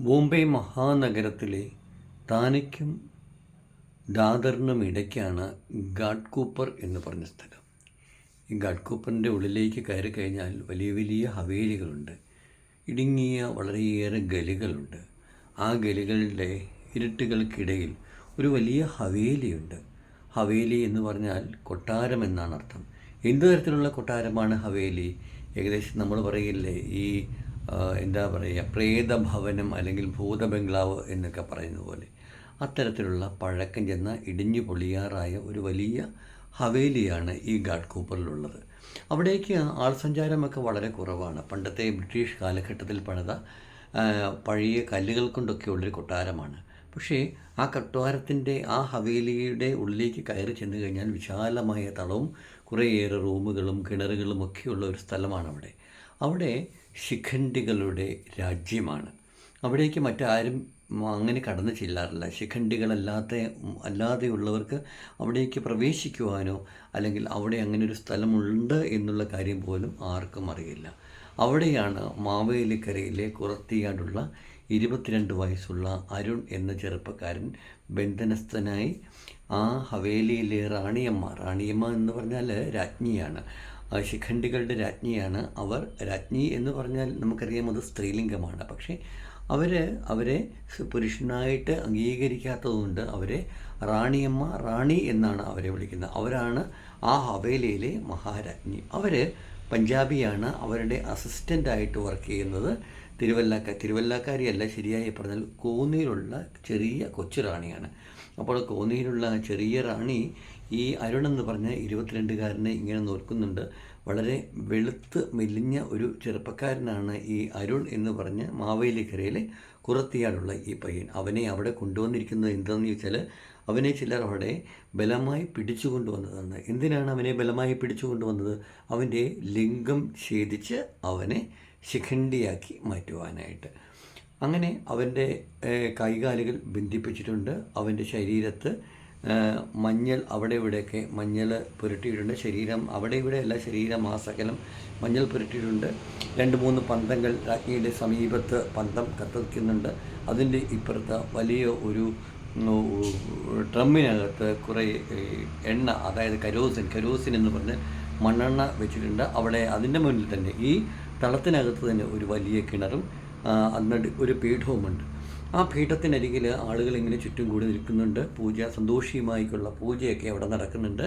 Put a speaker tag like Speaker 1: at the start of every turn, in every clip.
Speaker 1: ബോംബെ മഹാനഗരത്തിലെ താനയ്ക്കും ദാദറിനും ഇടയ്ക്കാണ് God Cooper എന്ന് പറഞ്ഞ സ്ഥലം. ഈ ഗാഡ് കൂപ്പറിന്റെ ഉള്ളിലേക്ക് കയറി കഴിഞ്ഞാൽ വലിയ വലിയ ഹവേലികളുണ്ട്. ഇടുങ്ങിയ വളരെയേറെ ഗലികളുണ്ട്. ആ ഗലികളുടെ ഇരുട്ടുകൾക്കിടയിൽ ഒരു വലിയ ഹവേലിയുണ്ട്. ഹവേലി എന്ന് പറഞ്ഞാൽ കൊട്ടാരം എന്നാണ് അർത്ഥം. എന്ത് തരത്തിലുള്ള കൊട്ടാരമാണ് ഹവേലി? ഏകദേശം നമ്മൾ പറയില്ലേ ഈ എന്താ പറയുക പ്രേതഭവനം അല്ലെങ്കിൽ ഭൂതബംഗ്ലാവ് എന്നൊക്കെ പറയുന്ന പോലെ അത്തരത്തിലുള്ള പഴക്കം ചെന്ന ഇടിഞ്ഞു പൊളിയാറായ ഒരു വലിയ ഹവേലിയാണ് ഈ ഗാഡ് കൂപ്പറിലുള്ളത്. അവിടേക്ക് ആൾ സഞ്ചാരമൊക്കെ വളരെ കുറവാണ്. പണ്ടത്തെ ബ്രിട്ടീഷ് കാലഘട്ടത്തിൽ പണിത പഴയ കല്ലുകൾ കൊണ്ടൊക്കെ ഉള്ളൊരു കൊട്ടാരമാണ്. പക്ഷേ ആ കൊട്ടാരത്തിന്റെ ആ ഹവേലിയുടെ ഉള്ളിലേക്ക് കയറി ചെന്ന് കഴിഞ്ഞാൽ വിശാലമായ തളവും കുറേയേറെ റൂമുകളും കിണറുകളും ഒക്കെയുള്ള ഒരു സ്ഥലമാണ് അവിടെ. അവിടെ ശിഖണ്ഡികളുടെ രാജ്യമാണ്. അവിടേക്ക് മറ്റാരും അങ്ങനെ കടന്നു ചെല്ലാറില്ല. ശിഖണ്ഡികളല്ലാത്ത അല്ലാതെയുള്ളവർക്ക് അവിടേക്ക് പ്രവേശിക്കുവാനോ അല്ലെങ്കിൽ അവിടെ അങ്ങനെ ഒരു സ്ഥലമുണ്ട് എന്നുള്ള കാര്യം പോലും ആർക്കും അറിയില്ല. അവിടെയാണ് മാവേലിക്കരയിലെ കുറത്തിയാടുള്ള ഇരുപത്തിരണ്ട് വയസ്സുള്ള അരുൺ എന്ന ചെറുപ്പക്കാരൻ ബന്ധനസ്ഥനായി ആ ഹവേലിയിലെ റാണിയമ്മ റാണിയമ്മ എന്ന് പറഞ്ഞാൽ രാജ്ഞിയാണ്. ശിഖണ്ഡികളുടെ രാജ്ഞിയാണ് അവർ. രാജ്ഞി എന്ന് പറഞ്ഞാൽ നമുക്കറിയാം അത് സ്ത്രീലിംഗമാണ്. പക്ഷേ അവർ അവരെ പുരുഷനായിട്ട് അംഗീകരിക്കാത്തതുകൊണ്ട് അവരെ റാണിയമ്മ റാണി എന്നാണ് അവരെ വിളിക്കുന്നത്. അവരാണ് ആ ഹവേലിയിലെ മഹാരാജ്ഞി. അവർ പഞ്ചാബിയാണ്. അവരുടെ അസിസ്റ്റന്റായിട്ട് വർക്ക് ചെയ്യുന്നത് തിരുവല്ലാക്ക തിരുവല്ലാക്കാരിയല്ല ശരിയായി പറഞ്ഞാൽ കോന്നിയിലുള്ള ചെറിയ കൊച്ചു റാണിയാണ്. അപ്പോൾ കോന്നിയിലുള്ള ചെറിയ റാണി ഈ അരുൺ എന്ന് പറഞ്ഞ ഇരുപത്തിരണ്ടുകാരനെ ഇങ്ങനെ നോക്കുന്നുണ്ട്. വളരെ വെളുത്ത് മെലിഞ്ഞ ഒരു ചെറുപ്പക്കാരനാണ് ഈ അരുൺ എന്ന് പറഞ്ഞ മാവേലിക്കരയിലെ കുറത്തിയാളുള്ള ഈ പയ്യൻ. അവനെ അവിടെ കൊണ്ടുവന്നിരിക്കുന്നത് എന്താണെന്ന് ചോദിച്ചാൽ അവനെ ചിലർ അവിടെ ബലമായി പിടിച്ചു കൊണ്ടുവന്നതാണ് എന്തിനാണ് അവനെ ബലമായി പിടിച്ചു കൊണ്ടുവന്നത് അവന്റെ ലിംഗം ഛേദിച്ച് അവനെ ശിഖണ്ഡിയാക്കി മാറ്റുവാനായിട്ട്. അങ്ങനെ അവന്റെ കൈകാലുകൾ ബന്ധിപ്പിച്ചിട്ടുണ്ട്. അവന്റെ ശരീരത്ത് മഞ്ഞൾ അവിടെ ഇവിടെയൊക്കെ മഞ്ഞൾ പുരട്ടിയിട്ടുണ്ട്. ശരീരം അവിടെ ഇവിടെയല്ല ശരീരം ആസകലം മഞ്ഞൾ പുരട്ടിയിട്ടുണ്ട്. രണ്ട് മൂന്ന് പന്തങ്ങൾ രാജ്ഞിയുടെ സമീപത്ത് പന്തം കത്തിക്കുന്നുണ്ട്. അതിന്റെ ഇപ്പുറത്ത് വലിയ ഒരു ഡ്രമ്മിനകത്ത് കുറേ എണ്ണ അതായത് കരോസിൻ കരോസിൻ എന്ന് പറഞ്ഞ് മണ്ണെണ്ണ വെച്ചിട്ടുണ്ട്. അവിടെ അതിന്റെ മുന്നിൽ തന്നെ ഈ തളത്തിനകത്ത് തന്നെ ഒരു വലിയ കിണറും എന്നിട്ട് ഒരു പീഠവുമുണ്ട്. ആ പീഠത്തിനരികിൽ ആളുകൾ ഇങ്ങനെ ചുറ്റും കൂടി നിൽക്കുന്നുണ്ട്. പൂജ സന്തോഷിയുമായിക്കുള്ള പൂജയൊക്കെ അവിടെ നടക്കുന്നുണ്ട്.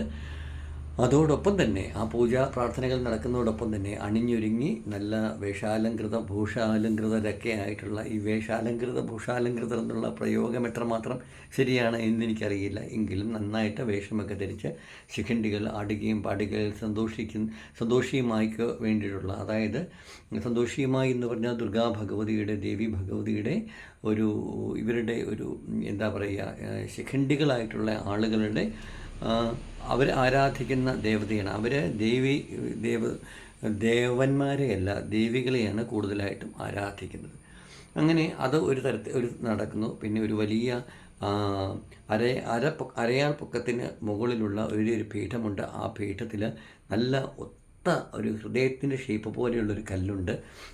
Speaker 1: അതോടൊപ്പം തന്നെ ആ പൂജാ പ്രാർത്ഥനകൾ നടക്കുന്നതോടൊപ്പം തന്നെ അണിഞ്ഞൊരുങ്ങി നല്ല വേഷാലങ്കൃത ഭൂഷാലങ്കൃതരൊക്കെ ആയിട്ടുള്ള ഈ വേഷാലങ്കൃത ഭൂഷാലങ്കൃതർ എന്നുള്ള പ്രയോഗം എത്രമാത്രം ശരിയാണ് എന്നെനിക്കറിയില്ല എങ്കിലും നന്നായിട്ട് വേഷമൊക്കെ ധരിച്ച് ശിഖണ്ഡികൾ ആടുകയും പാടുകയും സന്തോഷിക്കും സന്തോഷിയുമായിക്ക് വേണ്ടിയിട്ടുള്ള അതായത് സന്തോഷിയുമായി എന്ന് പറഞ്ഞാൽ ദുർഗാ ഭഗവതിയുടെ ദേവി ഭഗവതിയുടെ ഒരു ഇവരുടെ ഒരു എന്താ പറയുക ശിഖണ്ഡികളായിട്ടുള്ള ആളുകളുടെ അവർ ആരാധിക്കുന്ന ദേവതയാണ്. അവർ ദേവി ദേവ ദേവന്മാരെയല്ല ദേവികളെയാണ് കൂടുതലായിട്ടും ആരാധിക്കുന്നത്. അങ്ങനെ അത് ഒരു തരത്തിൽ ഒരു നടക്കുന്നു. പിന്നെ ഒരു വലിയ അര അര അരയാൾ പൊക്കത്തിന് മുകളിലുള്ള ഒരു ഒരു പീഠമുണ്ട്. ആ പീഠത്തിൽ നല്ല ഒത്ത ഒരു ഹൃദയത്തിന്റെ ഷേപ്പ് പോലെയുള്ളൊരു കല്ലുണ്ട്.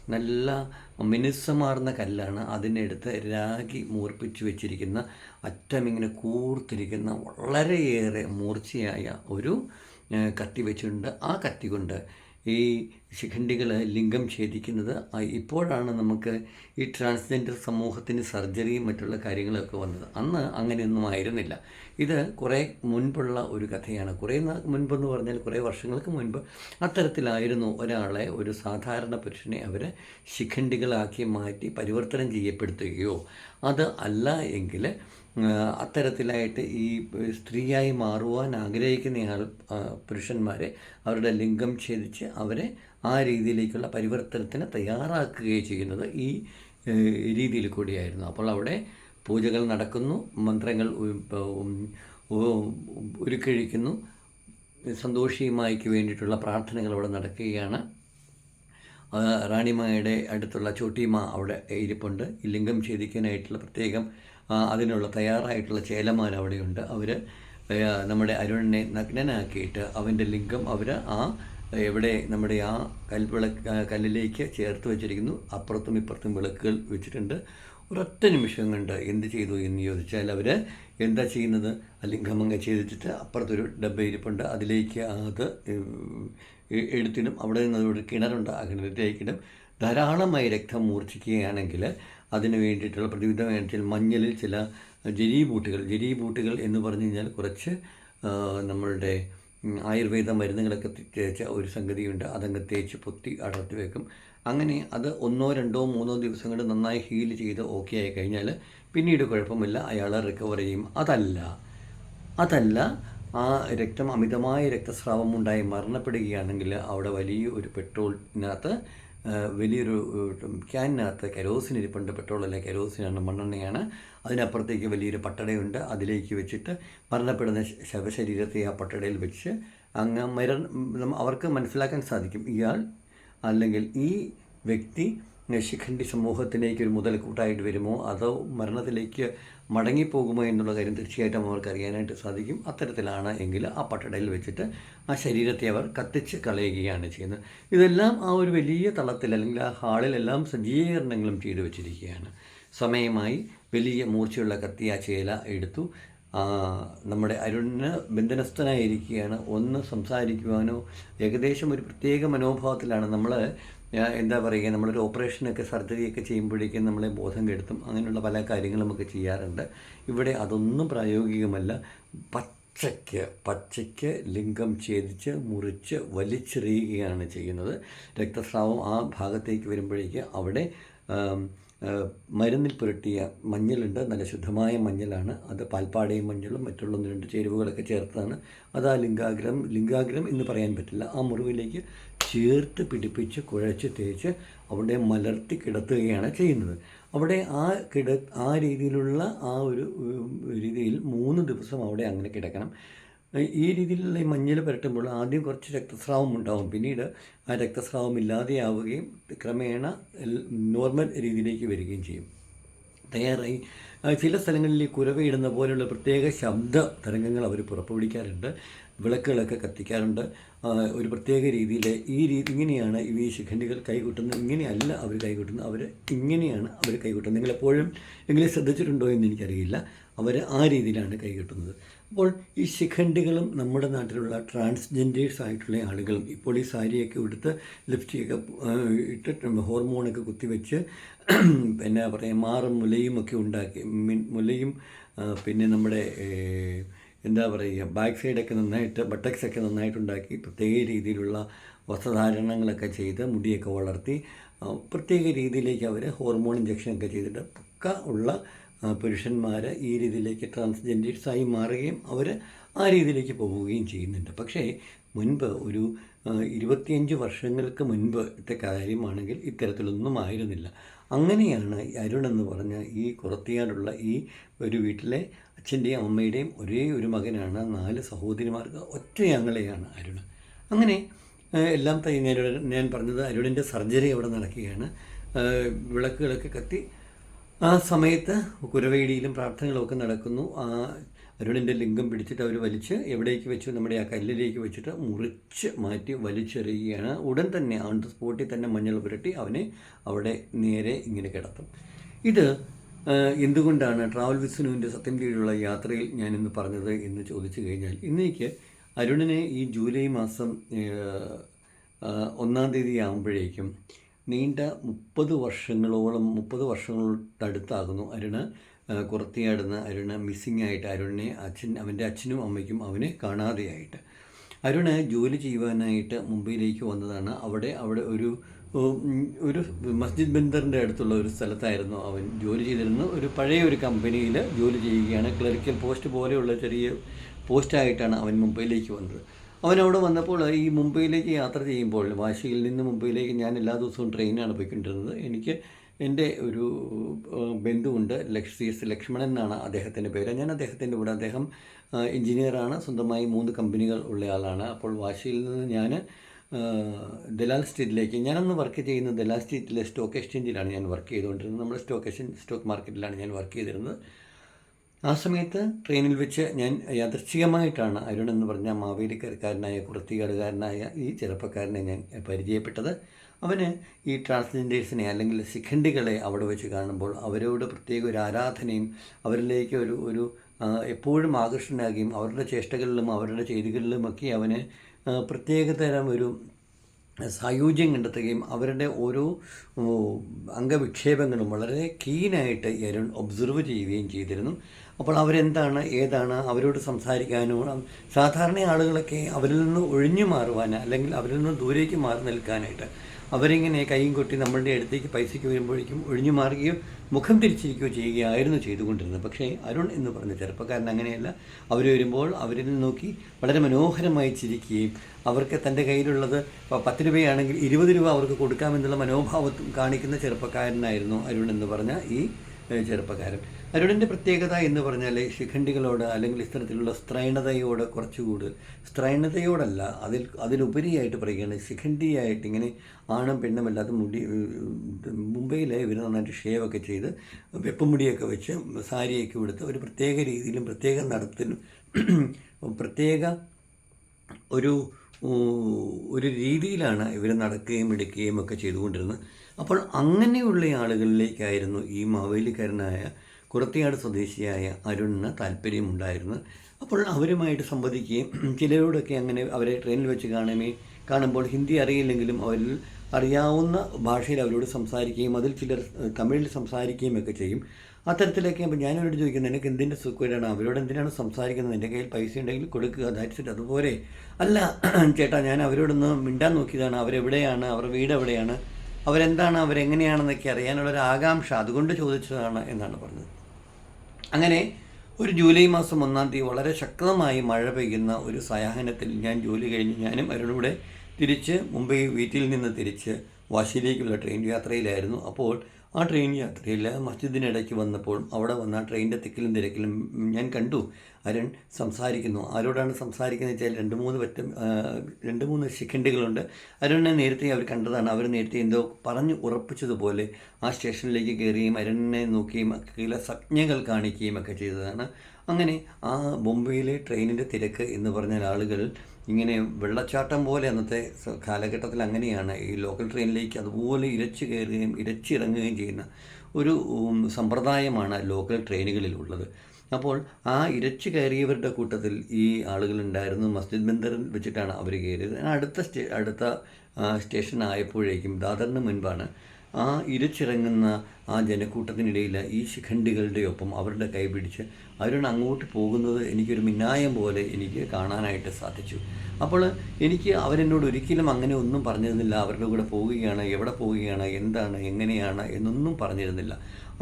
Speaker 1: നല്ല മിനുസമാർന്ന കല്ലാണ്. അതിനെടുത്ത് രാഗി മൂർപ്പിച്ച് വെച്ചിരിക്കുന്ന അറ്റം ഇങ്ങനെ കൂർത്തിരിക്കുന്ന വളരെയേറെ മൂർച്ചയായ ഒരു കത്തി വെച്ചിട്ടുണ്ട്. ആ കത്തി കൊണ്ട് ഈ ശിഖണ്ഡികൾ ലിംഗം ഛേദിക്കുന്നത് ഇപ്പോഴാണ് നമുക്ക് ഈ ട്രാൻസ്ജെൻഡർ സമൂഹത്തിന് സർജറിയും മറ്റുള്ള കാര്യങ്ങളൊക്കെ വന്നത്. അന്ന് അങ്ങനെയൊന്നും ആയിരുന്നില്ല. ഇത് കുറേ മുൻപുള്ള ഒരു കഥയാണ്. കുറേ മുൻപെന്ന് പറഞ്ഞാൽ കുറേ വർഷങ്ങൾക്ക് മുൻപ് അത്തരത്തിലായിരുന്നു ഒരാളെ ഒരു സാധാരണ പുരുഷനെ അവർ ശിഖണ്ഡികളാക്കി മാറ്റി പരിവർത്തനം ചെയ്യപ്പെടുത്തുകയോ അത് അല്ല എങ്കിൽ അത്തരത്തിലായിട്ട് ഈ സ്ത്രീയായി മാറുവാൻ ആഗ്രഹിക്കുന്ന ആൾ പുരുഷന്മാരെ അവരുടെ ലിംഗം ഛേദിച്ച് അവരെ ആ രീതിയിലേക്കുള്ള പരിവർത്തനത്തിന് തയ്യാറാക്കുകയും ചെയ്യുന്നത് ഈ രീതിയിൽ കൂടിയായിരുന്നു. അപ്പോൾ അവിടെ പൂജകൾ നടക്കുന്നു മന്ത്രങ്ങൾ ഒരുക്കഴിക്കുന്നു സന്തോഷിയുമായിക്ക് വേണ്ടിയിട്ടുള്ള പ്രാർത്ഥനകൾ അവിടെ നടക്കുകയാണ്. റാണിമായുടെ അടുത്തുള്ള ചോട്ടിമ അവിടെ ഇരിപ്പുണ്ട്. ലിംഗം ഛേദിക്കാനായിട്ടുള്ള പ്രത്യേകം അതിനുള്ള തയ്യാറായിട്ടുള്ള ചേലമാർ അവിടെയുണ്ട്. അവർ നമ്മുടെ അരുണനെ നഗ്നനാക്കിയിട്ട് അവന്റെ ലിംഗം അവർ ആ എവിടെ നമ്മുടെ ആ കൽവിളക്ക് കല്ലിലേക്ക് ചേർത്ത് വെച്ചിരിക്കുന്നു. അപ്പുറത്തും ഇപ്പുറത്തും വിളക്കുകൾ വെച്ചിട്ടുണ്ട്. ഒരൊറ്റ നിമിഷം കണ്ട് എന്ത് ചെയ്തു എന്ന് ചോദിച്ചാൽ അവർ എന്താ ചെയ്യുന്നത്? ലിംഗമങ്ങ ചെയ്തിട്ട് അപ്പുറത്തൊരു ഡബ്ബ ഇരിപ്പുണ്ട്. അതിലേക്ക് അത് എടുത്തിടും. അവിടെ നിന്ന് ഒരു കിണറുണ്ട്. ആ കിണറിലേക്കിടും ധാരാളമായി രക്തം മൂർച്ഛിക്കുകയാണെങ്കിൽ അതിന് വേണ്ടിയിട്ടുള്ള പ്രതിവിധമായിട്ട് മഞ്ഞളിൽ ചില ജരി ബൂട്ടുകൾ. ജരി ബൂട്ടുകൾ എന്ന് പറഞ്ഞു കഴിഞ്ഞാൽ കുറച്ച് നമ്മളുടെ ആയുർവേദ മരുന്നുകളൊക്കെ തേച്ച ഒരു സംഗതിയുണ്ട്. അതങ്ങ് തേച്ച് പൊത്തി അടർത്തി വെക്കും. അങ്ങനെ അത് ഒന്നോ രണ്ടോ മൂന്നോ ദിവസം കൊണ്ട് നന്നായി ഹീൽ ചെയ്ത് ഓക്കെ ആയി കഴിഞ്ഞാൽ പിന്നീട് കുഴപ്പമില്ല. അയാൾ റിക്കവർ ചെയ്യും. അതല്ല അതല്ല ആ രക്തം അമിതമായ രക്തസ്രാവം ഉണ്ടായി മരണപ്പെടുകയാണെങ്കിൽ അവിടെ വലിയ ഒരു പെട്രോളിനകത്ത് വലിയൊരു ക്യാനിനകത്ത് കരോസിൻ ഇരിപ്പുണ്ട് പെട്രോളല്ല കരോസിനാണ് മണ്ണെണ്ണയാണ്. അതിനപ്പുറത്തേക്ക് വലിയൊരു പട്ടടയുണ്ട്. അതിലേക്ക് വെച്ചിട്ട് മരണപ്പെടുന്ന ശവശരീരത്തെ ആ പട്ടടയിൽ വെച്ച് അങ്ങ് മര അവർക്ക് മനസ്സിലാക്കാൻ സാധിക്കും. ഇയാൾ അല്ലെങ്കിൽ ഈ വ്യക്തി ശിഖണ്ഡി സമൂഹത്തിലേക്ക് ഒരു മുതൽക്കൂട്ടായിട്ട് വരുമോ? അതോ മരണത്തിലേക്ക് മടങ്ങിപ്പോകുമോ എന്നുള്ള കാര്യം തീർച്ചയായിട്ടും അവർക്ക് അറിയാനായിട്ട് സാധിക്കും. അത്തരത്തിലാണ് എങ്കിൽ ആ പട്ടടയിൽ വെച്ചിട്ട് ആ ശരീരത്തെ അവർ കത്തിച്ച് കളയുകയാണ് ചെയ്യുന്നത്. ഇതെല്ലാം ആ ഒരു വലിയ തളത്തിൽ അല്ലെങ്കിൽ ആ ഹാളിലെല്ലാം സജ്ജീകരണങ്ങളും ചെയ്തു വെച്ചിരിക്കുകയാണ്. സമയമായി വലിയ മൂർച്ചയുള്ള കത്തി ആ ചേല എടുത്തു. നമ്മുടെ അരുണിന് ബന്ധനസ്ഥനായിരിക്കുകയാണ്. ഒന്ന് സംസാരിക്കുവാനോ ഏകദേശം ഒരു പ്രത്യേക മനോഭാവത്തിലാണ് നമ്മൾ എന്താ പറയുക നമ്മളൊരു ഓപ്പറേഷനൊക്കെ സർജറിയൊക്കെ ചെയ്യുമ്പോഴേക്കും നമ്മളെ ബോധം കെടുത്തും അങ്ങനെയുള്ള പല കാര്യങ്ങളും ഒക്കെ ചെയ്യാറുണ്ട്. ഇവിടെ അതൊന്നും പ്രായോഗികമല്ല. പച്ചയ്ക്ക് പച്ചയ്ക്ക് ലിംഗം ഛേദിച്ച് മുറിച്ച് വലിച്ചെറിയുകയാണ് ചെയ്യുന്നത്. രക്തസ്രാവം ആ ഭാഗത്തേക്ക് വരുമ്പോഴേക്ക് അവിടെ മരുന്നിൽ പുരട്ടിയ മഞ്ഞളുണ്ട്. നല്ല ശുദ്ധമായ മഞ്ഞളാണ്. അത് പാൽപ്പാടയും മഞ്ഞളും മറ്റുള്ള ഒന്ന് രണ്ട് ചേരുവകളൊക്കെ ചേർത്താണ് അത് ആ ലിംഗാഗ്രം ലിംഗാഗ്രം എന്ന് പറയാൻ പറ്റില്ല. ആ മുറിവിലേക്ക് ചേർത്ത് പിടിപ്പിച്ച് കുഴച്ച് തേച്ച് അവിടെ മലർത്തി കിടത്തുകയാണ് ചെയ്യുന്നത്. അവിടെ ആ കിട ആ രീതിയിലുള്ള ആ ഒരു രീതിയിൽ മൂന്ന് ദിവസം അവിടെ അങ്ങനെ കിടക്കണം. ഈ രീതിയിലുള്ള ഈ മഞ്ഞൾ പുരട്ടുമ്പോൾ ആദ്യം കുറച്ച് രക്തസ്രാവം ഉണ്ടാവും. പിന്നീട് ആ രക്തസ്രാവം ഇല്ലാതെയാവുകയും ക്രമേണ നോർമൽ രീതിയിലേക്ക് വരികയും ചെയ്യും. തയ്യാറായി. ചില സ്ഥലങ്ങളിൽ ഈ കുരവയിടുന്ന പോലെയുള്ള പ്രത്യേക ശബ്ദ തരംഗങ്ങൾ അവർ പുറപ്പെടുവിക്കാറുണ്ട്. വിളക്കുകളൊക്കെ കത്തിക്കാറുണ്ട്. ഒരു പ്രത്യേക രീതിയിൽ ഈ രീതി ഇങ്ങനെയാണ് ഈ ശിഖണ്ഡികൾ കൈകൂട്ടുന്നത്. ഇങ്ങനെയല്ല അവർ കൈകൂട്ടുന്നത്. അവർ ഇങ്ങനെയാണ് അവർ കൈകൊട്ടുന്നത്. നിങ്ങളെപ്പോഴും എങ്കിലും ശ്രദ്ധിച്ചിട്ടുണ്ടോ എന്ന് എനിക്കറിയില്ല. അവർ ആ രീതിയിലാണ് കൈകെട്ടുന്നത്. അപ്പോൾ ഈ ശിഖണ്ഡികളും നമ്മുടെ നാട്ടിലുള്ള ട്രാൻസ്ജെൻഡേഴ്സ് ആയിട്ടുള്ള ആളുകളും ഇപ്പോൾ ഈ സാരിയൊക്കെ ഉടുത്ത് ലിപ്സ്റ്റിക്കൊക്കെ ഇട്ട് ഹോർമോണൊക്കെ കുത്തിവെച്ച് പിന്നെ പറയാം മാറും മുലയും ഒക്കെ ഉണ്ടാക്കി മുലയും പിന്നെ നമ്മുടെ എന്താ പറയുക ബാക്ക് സൈഡൊക്കെ നന്നായിട്ട് ബട്ടക്സ് ഒക്കെ നന്നായിട്ട് ഉണ്ടാക്കി പ്രത്യേക രീതിയിലുള്ള വസ്ത്രധാരണങ്ങളൊക്കെ ചെയ്ത് മുടിയൊക്കെ വളർത്തി പ്രത്യേക രീതിയിലേക്ക് അവർ ഹോർമോൺ ഇഞ്ചക്ഷനൊക്കെ ചെയ്തിട്ട് പക്ക ഉള്ള പുരുഷന്മാർ ഈ രീതിയിലേക്ക് ട്രാൻസ്ജെൻഡേഴ്സായി മാറുകയും അവർ ആ രീതിയിലേക്ക് പോവുകയും ചെയ്യുന്നുണ്ട്. പക്ഷേ മുൻപ് ഒരു ഇരുപത്തിയഞ്ച് വർഷങ്ങൾക്ക് മുൻപത്തെ കാര്യമാണെങ്കിൽ ഇത്തരത്തിലൊന്നും ആയിരുന്നില്ല. അങ്ങനെയാണ് അരുൺ എന്ന് പറഞ്ഞ ഈ കുറത്തിയാടുള്ള ഈ ഒരു വീട്ടിലെ അച്ഛന്റെയും അമ്മയുടെയും ഒരേ ഒരു മകനാണ് നാല് സഹോദരിമാർക്ക് ഒറ്റയങ്ങളെയാണ് അരുൺ അങ്ങനെ എല്ലാം തൈ ഞാൻ പറഞ്ഞത് അരുണിന്റെ സർജറി അവിടെ നടക്കുകയാണ്. വിളക്കുകളൊക്കെ കത്തി. ആ സമയത്ത് കുരവേടിയിലും പ്രാർത്ഥനകളൊക്കെ നടക്കുന്നു. ആ അരുണിന്റെ ലിംഗം പിടിച്ചിട്ട് അവർ വലിച്ച് എവിടേക്ക് വെച്ചു? നമ്മുടെ ആ കല്ലിലേക്ക് വെച്ചിട്ട് മുറിച്ച് മാറ്റി വലിച്ചെറിയുകയാണ്. ഉടൻ തന്നെ ഓൺ ദ സ്പോട്ടിൽ തന്നെ മഞ്ഞൾ പുരട്ടി അവനെ അവിടെ നേരെ ഇങ്ങനെ കിടത്തും. ഇത് എന്തുകൊണ്ടാണ് ട്രാവൽ വിസ്നുവിന്റെ സത്യം കീഴിലുള്ള യാത്രയിൽ ഞാൻ ഇന്ന് പറഞ്ഞത് എന്ന് ചോദിച്ചു കഴിഞ്ഞാൽ ഇന്നേക്ക് അരുണിനെ ഈ ജൂലൈ മാസം ഒന്നാം തീയതി ആകുമ്പോഴേക്കും നീണ്ട മുപ്പത് വർഷങ്ങളോളം മുപ്പത് വർഷങ്ങളോടടുത്താകുന്നു അരുണ്. കുറത്തിയാടുന്ന അരുണ് മിസ്സിംഗ് ആയിട്ട് അരുണിനെ അച്ഛൻ അവന്റെ അച്ഛനും അമ്മയ്ക്കും അവനെ കാണാതെയായിട്ട്. അരുണ് ജോലി ചെയ്യുവാനായിട്ട് മുംബൈയിലേക്ക് വന്നതാണ്. അവിടെ അവിടെ ഒരു ഒരു മസ്ജിദ് ബന്ദറിന്റെ അടുത്തുള്ള ഒരു സ്ഥലത്തായിരുന്നു അവൻ ജോലി ചെയ്തിരുന്നത്. ഒരു പഴയ ഒരു കമ്പനിയിൽ ജോലി ചെയ്യുകയാണ്. ക്ലറിക്കൽ പോസ്റ്റ് പോലെയുള്ള ചെറിയ പോസ്റ്റായിട്ടാണ് അവൻ മുംബൈയിലേക്ക് വന്നത്. അവൻ അവിടെ വന്നപ്പോൾ ഈ മുംബൈയിലേക്ക് യാത്ര ചെയ്യുമ്പോൾ വാശിയിൽ നിന്ന് മുംബൈയിലേക്ക് ഞാൻ എല്ലാ ദിവസവും ട്രെയിനാണ് പോയിക്കൊണ്ടിരുന്നത്. എനിക്ക് എന്റെ ഒരു ബന്ധുവുണ്ട് ലക്ഷ് എസ് ലക്ഷ്മണൻ എന്നാണ് അദ്ദേഹത്തിന്റെ പേര്. ഞാൻ അദ്ദേഹത്തിന്റെ കൂടെ അദ്ദേഹം എഞ്ചിനീയറാണ് സ്വന്തമായി മൂന്ന് കമ്പനികൾ ഉള്ളയാളാണ് അപ്പോൾ വാശിയിൽ നിന്ന് ഞാൻ ദലാൽ സ്ട്രീറ്റിലേക്ക് ഞാനന്ന് വർക്ക് ചെയ്യുന്നത് ദലാൽ സ്ട്രീറ്റിലെ സ്റ്റോക്ക് എക്സ്ചേഞ്ചിലാണ് ഞാൻ വർക്ക് ചെയ്തുകൊണ്ടിരുന്നത്. നമ്മുടെ സ്റ്റോക്ക് എക്സ്ചേഞ്ച് സ്റ്റോക്ക് മാർക്കറ്റിലാണ് ഞാൻ വർക്ക് ചെയ്തിരുന്നത്. ആ സമയത്ത് ട്രെയിനിൽ വെച്ച് ഞാൻ യാദർശികമായിട്ടാണ് അരുൺ എന്ന് പറഞ്ഞ മാവേലിക്കാരനായ കുറത്തിക്കാടുകാരനായ ഈ ചെറുപ്പക്കാരനെ ഞാൻ പരിചയപ്പെട്ടത്. അവന് ഈ ട്രാൻസ്ജെൻഡേഴ്സിനെ അല്ലെങ്കിൽ ശിഖണ്ഡികളെ അവിടെ വെച്ച് കാണുമ്പോൾ അവരോട് പ്രത്യേക ഒരു ആരാധനയും അവരിലേക്ക് ഒരു ഒരു എപ്പോഴും ആകർഷണനാകുകയും അവരുടെ ചേഷ്ടകളിലും അവരുടെ ചെയ്തികളിലുമൊക്കെ അവന് പ്രത്യേകതരം ഒരു സായുജ്യം കണ്ടെത്തുകയും അവരുടെ ഓരോ അംഗവിക്ഷേപങ്ങളും വളരെ കീനായിട്ട് അരുൺ ഒബ്സർവ് ചെയ്യുകയും ചെയ്തിരുന്നു. അപ്പോൾ അവരെന്താണ് ഏതാണ് അവരോട് സംസാരിക്കാനോ സാധാരണ ആളുകളൊക്കെ അവരിൽ നിന്ന് ഒഴിഞ്ഞു മാറുവാൻ അല്ലെങ്കിൽ അവരിൽ നിന്ന് ദൂരേക്ക് മാറി നിൽക്കാനായിട്ട് അവരിങ്ങനെ കൈയും കൊട്ടി നമ്മളുടെ അടുത്തേക്ക് പൈസയ്ക്ക് വരുമ്പോഴേക്കും ഒഴിഞ്ഞു മാറുകയോ മുഖം തിരിച്ചിരിക്കുകയോ ചെയ്യുകയായിരുന്നു ചെയ്തുകൊണ്ടിരുന്നത്. പക്ഷേ അരുൺ എന്ന് പറഞ്ഞ ചെറുപ്പക്കാരൻ അങ്ങനെയല്ല. അവർ വരുമ്പോൾ അവരിൽ നോക്കി വളരെ മനോഹരമായി ചിരിക്കുകയും അവർക്ക് തന്റെ കയ്യിലുള്ളത് പത്ത് രൂപയാണെങ്കിൽ ഇരുപത് രൂപ അവർക്ക് കൊടുക്കാമെന്നുള്ള മനോഭാവം കാണിക്കുന്ന ചെറുപ്പക്കാരനായിരുന്നു അരുൺ എന്ന് പറഞ്ഞ ഈ ചെറുപ്പക്കാരൻ. അരുണിന്റെ പ്രത്യേകത എന്ന് പറഞ്ഞാൽ ശിഖണ്ഡികളോട് അല്ലെങ്കിൽ ഇത്തരത്തിലുള്ള സ്ത്രൈണതയോട് കുറച്ചുകൂടി സ്ത്രൈണതയോടല്ല അതിൽ അതിലുപരിയായിട്ട് പറയുകയാണ് ശിഖണ്ഡിയായിട്ട് ഇങ്ങനെ ആണും പെണ്ണുമല്ലാതെ മുടി മുംബൈയിൽ ഇവർ നന്നായിട്ട് ഷേവൊക്കെ ചെയ്ത് വെപ്പുമുടിയൊക്കെ വെച്ച് സാരിയൊക്കെ ഉടുത്ത് ഒരു പ്രത്യേക രീതിയിലും പ്രത്യേക നടത്തിലും പ്രത്യേക ഒരു ഒരു രീതിയിലാണ് ഇവർ നടക്കുകയും എടുക്കുകയും ഒക്കെ ചെയ്തുകൊണ്ടിരുന്നത്. അപ്പോൾ അങ്ങനെയുള്ള ആളുകളിലേക്കായിരുന്നു ഈ മാവേലിക്കാരനായ കുറത്തിയാട് സ്വദേശിയായ അരുണിന് താല്പര്യമുണ്ടായിരുന്നു. അപ്പോൾ അവരുമായിട്ട് സംവദിക്കുകയും ചിലരോടൊക്കെ അങ്ങനെ അവരെ ട്രെയിനിൽ വെച്ച് കാണുകയും കാണുമ്പോൾ ഹിന്ദി അറിയില്ലെങ്കിലും അവരിൽ അറിയാവുന്ന ഭാഷയിൽ അവരോട് സംസാരിക്കുകയും അതിൽ ചിലർ തമിഴിൽ സംസാരിക്കുകയും ഒക്കെ ചെയ്യും. അത്തരത്തിലൊക്കെ അപ്പോൾ ഞാനവരോട് ചോദിക്കുന്നത് നിനക്ക് എന്തിന്റെ സുഖമാണ് അവരോട് എന്തിനാണ് സംസാരിക്കുന്നത്? എന്റെ കയ്യിൽ പൈസ ഉണ്ടെങ്കിൽ കൊടുക്കുക ദാറ്റ്സ് ഇറ്റ് അതുപോലെ. അല്ല ചേട്ടാ ഞാൻ അവരോടൊന്ന് മിണ്ടാൻ നോക്കിയതാണ്. അവരെവിടെയാണ്? അവരുടെ വീട് എവിടെയാണ് അവരെന്താണ് അവരെങ്ങനെയാണെന്നൊക്കെ അറിയാനുള്ളൊരു ആകാംക്ഷ അതുകൊണ്ട് ചോദിച്ചതാണ് എന്നാണ് പറഞ്ഞത്. അങ്ങനെ ഒരു ജൂലൈ മാസം ഒന്നാം തീയതി വളരെ ശക്തമായി മഴ പെയ്യുന്ന ഒരു സയാഹനത്തിൽ ഞാൻ ജോലി കഴിഞ്ഞ് ഞാനും അവരുടെ തിരിച്ച് മുംബൈ വീട്ടിൽ നിന്ന് തിരിച്ച് വാശിയിലേക്കുള്ള ട്രെയിൻ യാത്രയിലായിരുന്നു. അപ്പോൾ ആ ട്രെയിൻ യാത്രയിൽ മസ്ജിദിനിടയ്ക്ക് വന്നപ്പോൾ അവിടെ വന്ന ട്രെയിനിന്റെ തിക്കിലും തിരക്കിലും ഞാൻ കണ്ടു. അരൺ സംസാരിക്കുന്നു. ആരോടാണ് സംസാരിക്കുന്നത് വെച്ചാൽ രണ്ട് മൂന്ന് പറ്റ രണ്ട് മൂന്ന് ശിഖണ്ഡികളുണ്ട് അരുണിനെ നേരത്തെ അവർ കണ്ടതാണ്. അവർ നേരത്തെ എന്തോ പറഞ്ഞു ഉറപ്പിച്ചതുപോലെ ആ സ്റ്റേഷനിലേക്ക് കയറുകയും അരുണിനെ നോക്കുകയും ചില സജ്ഞകൾ കാണിക്കുകയും ഒക്കെ ചെയ്തതാണ്. അങ്ങനെ ആ മുംബൈയിലെ ട്രെയിനിന്റെ തിരക്ക് എന്ന് പറഞ്ഞാൽ ആളുകൾ ഇങ്ങനെ വെള്ളച്ചാട്ടം പോലെ അന്നത്തെ കാലഘട്ടത്തിൽ അങ്ങനെയാണ് ഈ ലോക്കൽ ട്രെയിനിലേക്ക് അതുപോലെ ഇരച്ചു കയറുകയും ഇരച്ചിറങ്ങുകയും ചെയ്യുന്ന ഒരു സമ്പ്രദായമാണ് ലോക്കൽ ട്രെയിനുകളിൽ ഉള്ളത്. അപ്പോൾ ആ ഇരച്ചു കയറിയവരുടെ കൂട്ടത്തിൽ ഈ ആളുകളുണ്ടായിരുന്നു. മസ്ജിദ് ബന്ദറിൽ വെച്ചിട്ടാണ് അവർ കയറിയത്. അടുത്ത സ്റ്റേ അടുത്ത സ്റ്റേഷൻ ആയപ്പോഴേക്കും ദാദറിന് മുൻപാണ് ആ ഇരച്ചിറങ്ങുന്ന ആ ജനക്കൂട്ടത്തിനിടയിൽ ഈ ശിഖണ്ഡികളുടെ ഒപ്പം അവരുടെ കൈപിടിച്ച് പിടിച്ച് അരുൺ അങ്ങോട്ട് പോകുന്നത് എനിക്കൊരു മിന്നായം പോലെ എനിക്ക് കാണാനായിട്ട് സാധിച്ചു. അപ്പോൾ എനിക്ക് അവരെന്നോട് ഒരിക്കലും അങ്ങനെ ഒന്നും പറഞ്ഞിരുന്നില്ല. അവരുടെ കൂടെ പോവുകയാണ് എവിടെ പോവുകയാണ് എന്താണ് എങ്ങനെയാണ് എന്നൊന്നും പറഞ്ഞിരുന്നില്ല.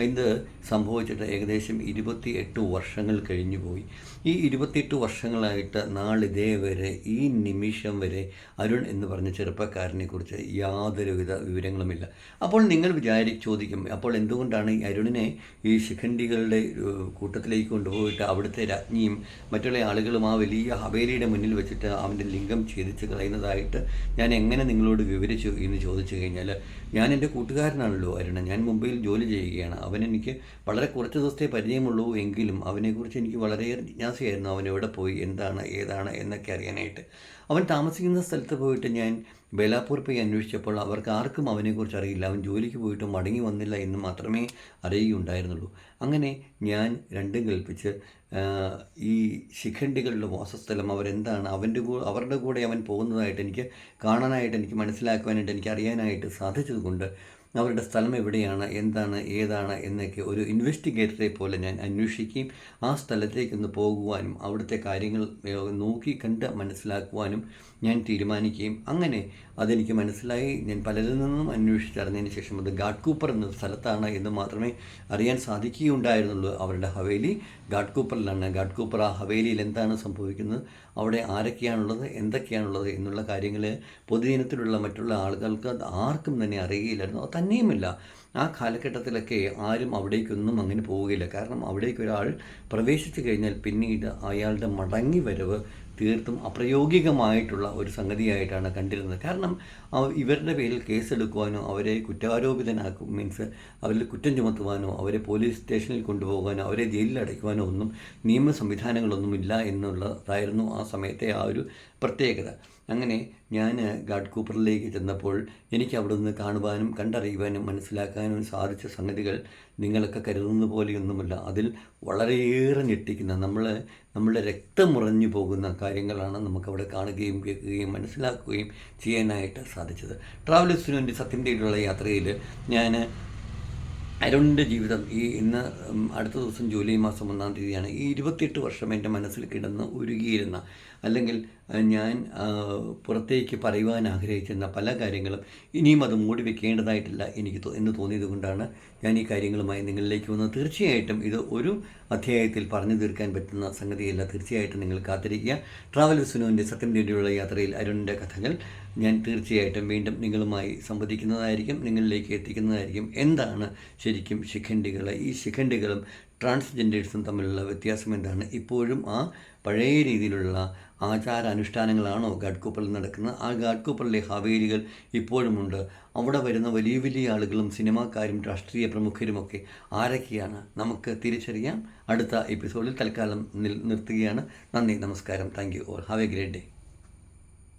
Speaker 1: ഇത് സംഭവിച്ചിട്ട് ഏകദേശം ഇരുപത്തി എട്ട് വർഷങ്ങൾ കഴിഞ്ഞു പോയി. ഈ ഇരുപത്തിയെട്ട് വർഷങ്ങളായിട്ട് നാളിതേ വരെ ഈ നിമിഷം വരെ അരുൺ എന്ന് പറഞ്ഞ ചെറുപ്പക്കാരനെ കുറിച്ച് യാതൊരുവിധ വിവരങ്ങളുമില്ല. അപ്പോൾ നിങ്ങൾ വിചാരി ചോദിക്കും അപ്പോൾ എന്തുകൊണ്ടാണ് ഈ അരുണിനെ ഈ ശിഖണ്ഡികളുടെ കൂട്ടത്തിലേക്ക് കൊണ്ടുപോയിട്ട് അവിടുത്തെ രാജ്ഞിയും മറ്റുള്ള ആളുകളും ആ വലിയ ഹവേലിയുടെ മുന്നിൽ വെച്ചിട്ട് അവന്റെ ലിംഗം ഛേദിച്ച് കളയുന്നതായിട്ട് ഞാൻ എങ്ങനെ നിങ്ങളോട് വിവരിച്ചു എന്ന് ചോദിച്ചു കഴിഞ്ഞാൽ ഞാൻ എന്റെ കൂട്ടുകാരനാണല്ലോ അരുണ. ഞാൻ മുംബൈയിൽ ജോലി ചെയ്യുകയാണ്. അവൻ എനിക്ക് വളരെ കുറച്ച് ദിവസത്തെ പരിചയമുള്ളൂ എങ്കിലും അവനെക്കുറിച്ച് എനിക്ക് വളരെയേറെ ജിജ്ഞാസയായിരുന്നു. അവൻ എവിടെ പോയി? എന്താണ്? ഏതാണ്? എന്നൊക്കെ അറിയാനായിട്ട്. അവൻ താമസിക്കുന്ന സ്ഥലത്ത് പോയിട്ട് ഞാൻ ബേലാപ്പൂർ പോയി അന്വേഷിച്ചപ്പോൾ അവർക്ക് ആർക്കും അവനെക്കുറിച്ച് അറിയില്ല. അവൻ ജോലിക്ക് പോയിട്ട് മടങ്ങി വന്നില്ല എന്ന് മാത്രമേ അറിയുകയുണ്ടായിരുന്നുള്ളൂ. അങ്ങനെ ഞാൻ രണ്ടും കൽപ്പിച്ച് ഈ ശിഖണ്ഡികളുടെ വാസസ്ഥലം അവരെന്താണ്? അവന്റെ കൂടെ അവരുടെ കൂടെ അവൻ പോകുന്നതായിട്ട് എനിക്ക് കാണാനായിട്ട് എനിക്ക് മനസ്സിലാക്കുവാനായിട്ട് എനിക്ക് അറിയാനായിട്ട് സാധിച്ചതുകൊണ്ട് അവരുടെ സ്ഥലം എവിടെയാണ് എന്താണ് ഏതാണ് എന്നൊക്കെ ഒരു ഇൻവെസ്റ്റിഗേറ്ററെ പോലെ ഞാൻ അന്വേഷിക്കുകയും ആ സ്ഥലത്തേക്കൊന്ന് പോകുവാനും അവിടുത്തെ കാര്യങ്ങൾ നോക്കി കണ്ട് മനസ്സിലാക്കുവാനും ഞാൻ തീരുമാനിക്കുകയും അങ്ങനെ അതെനിക്ക് മനസ്സിലായി. ഞാൻ പലരിൽ നിന്നും അന്വേഷിച്ചറിഞ്ഞതിന് ശേഷം അത് ഗാഡ് കൂപ്പർ എന്ന സ്ഥലത്താണ് എന്ന് മാത്രമേ അറിയാൻ സാധിക്കുകയുണ്ടായിരുന്നുള്ളൂ അവരുടെ ഹവേലി. ഗാഡ് കൂപ്പറിലാണ്. ഗാഡ് കൂപ്പർ ആ ഹവേലിയിൽ എന്താണ് സംഭവിക്കുന്നത് അവിടെ ആരൊക്കെയാണുള്ളത് എന്തൊക്കെയാണുള്ളത് എന്നുള്ള കാര്യങ്ങൾ പൊതുജനത്തിലുള്ള മറ്റുള്ള ആളുകൾക്ക് ആർക്കും തന്നെ അറിയുകയില്ലായിരുന്നു അത് തന്നെയുമില്ല. ആ കാലഘട്ടത്തിലൊക്കെ ആരും അവിടേക്കൊന്നും അങ്ങനെ പോവുകയില്ല. കാരണം അവിടേക്ക് ഒരാൾ പ്രവേശിച്ചു കഴിഞ്ഞാൽ പിന്നീട് അയാളുടെ മടങ്ങി വരവ് തീർത്തും അപ്രയോഗികമായിട്ടുള്ള ഒരു സംഗതിയായിട്ടാണ് കണ്ടിരുന്നത്. കാരണം ഇവരുടെ പേരിൽ കേസെടുക്കുവാനോ അവരെ കുറ്റാരോപിതനാക്കും മീൻസ് അവരിൽ കുറ്റം ചുമത്തുവാനോ അവരെ പോലീസ് സ്റ്റേഷനിൽ കൊണ്ടുപോകാനോ അവരെ ജയിലിൽ അടയ്ക്കുവാനോ ഒന്നും നിയമ സംവിധാനങ്ങളൊന്നുമില്ല എന്നുള്ളതായിരുന്നു ആ സമയത്തെ ആ ഒരു പ്രത്യേകത. അങ്ങനെ ഞാൻ ഗാഡ് കൂപ്പറിലേക്ക് ചെന്നപ്പോൾ എനിക്ക് അവിടെ നിന്ന് കാണുവാനും കണ്ടറിയുവാനും മനസ്സിലാക്കാനും സാധിച്ച സംഗതികൾ നിങ്ങളൊക്കെ കരുതുന്ന പോലെയൊന്നുമല്ല. അതിൽ വളരെയേറെ ഞെട്ടിക്കുന്ന നമ്മൾ നമ്മുടെ രക്തം മുറഞ്ഞു പോകുന്ന കാര്യങ്ങളാണ് നമുക്കവിടെ കാണുകയും കേൾക്കുകയും മനസ്സിലാക്കുകയും ചെയ്യാനായിട്ട് സാധിച്ചത്. ട്രാവലേഴ്സിന് വേണ്ടി സത്യം തേടിയുള്ള യാത്രയിൽ ഞാൻ അരുണിന്റെ ജീവിതം ഈ ഇന്ന് അടുത്ത ദിവസം ജൂലൈ മാസം ഒന്നാം തീയതിയാണ് ഈ ഇരുപത്തിയെട്ട് വർഷം എന്റെ മനസ്സിൽ കിടന്ന് ഉരുകിയിരുന്ന അല്ലെങ്കിൽ ഞാൻ പുറത്തേക്ക് പറയുവാൻ ആഗ്രഹിച്ചിരുന്ന പല കാര്യങ്ങളും ഇനിയും അത് മൂടി വെക്കേണ്ടതായിട്ടില്ല എനിക്ക് എന്ന് തോന്നിയത് കൊണ്ടാണ് ഞാൻ ഈ കാര്യങ്ങളുമായി നിങ്ങളിലേക്ക് വന്നത്. തീർച്ചയായിട്ടും ഇത് ഒരു അധ്യായത്തിൽ പറഞ്ഞു തീർക്കാൻ പറ്റുന്ന സംഗതിയല്ല. തീർച്ചയായിട്ടും നിങ്ങൾ കാത്തിരിക്കുക. ട്രാവൽ സുനുവിന്റെ സത്യം തേടിയുള്ള യാത്രയിൽ അരുണിന്റെ കഥകൾ ഞാൻ തീർച്ചയായിട്ടും വീണ്ടും നിങ്ങളുമായി സംവദിക്കുന്നതായിരിക്കും നിങ്ങളിലേക്ക് എത്തിക്കുന്നതായിരിക്കും. എന്താണ് ശരിക്കും ശിഖണ്ഡികൾ ഈ ശിഖണ്ഡികളും ട്രാൻസ്ജെൻഡേഴ്സും തമ്മിലുള്ള വ്യത്യാസം എന്താണ്? ഇപ്പോഴും ആ പഴയ രീതിയിലുള്ള ആചാര അനുഷ്ഠാനങ്ങളാണോ ഗാഡ്കൂപ്പറിൽ നടക്കുന്നത്? ആ ഗാഡ്കൂപ്പറിലെ ഹവേലികൾ ഇപ്പോഴുമുണ്ട്. അവിടെ വരുന്ന വലിയ വലിയ ആളുകളും സിനിമാക്കാരും രാഷ്ട്രീയ പ്രമുഖരുമൊക്കെ ആരൊക്കെയാണ്? നമുക്ക് തിരിച്ചറിയാം. അടുത്ത എപ്പിസോഡിൽ തൽക്കാലം നിർത്തുകയാണ്. നന്ദി നമസ്കാരം. Thank you all. Have a great day.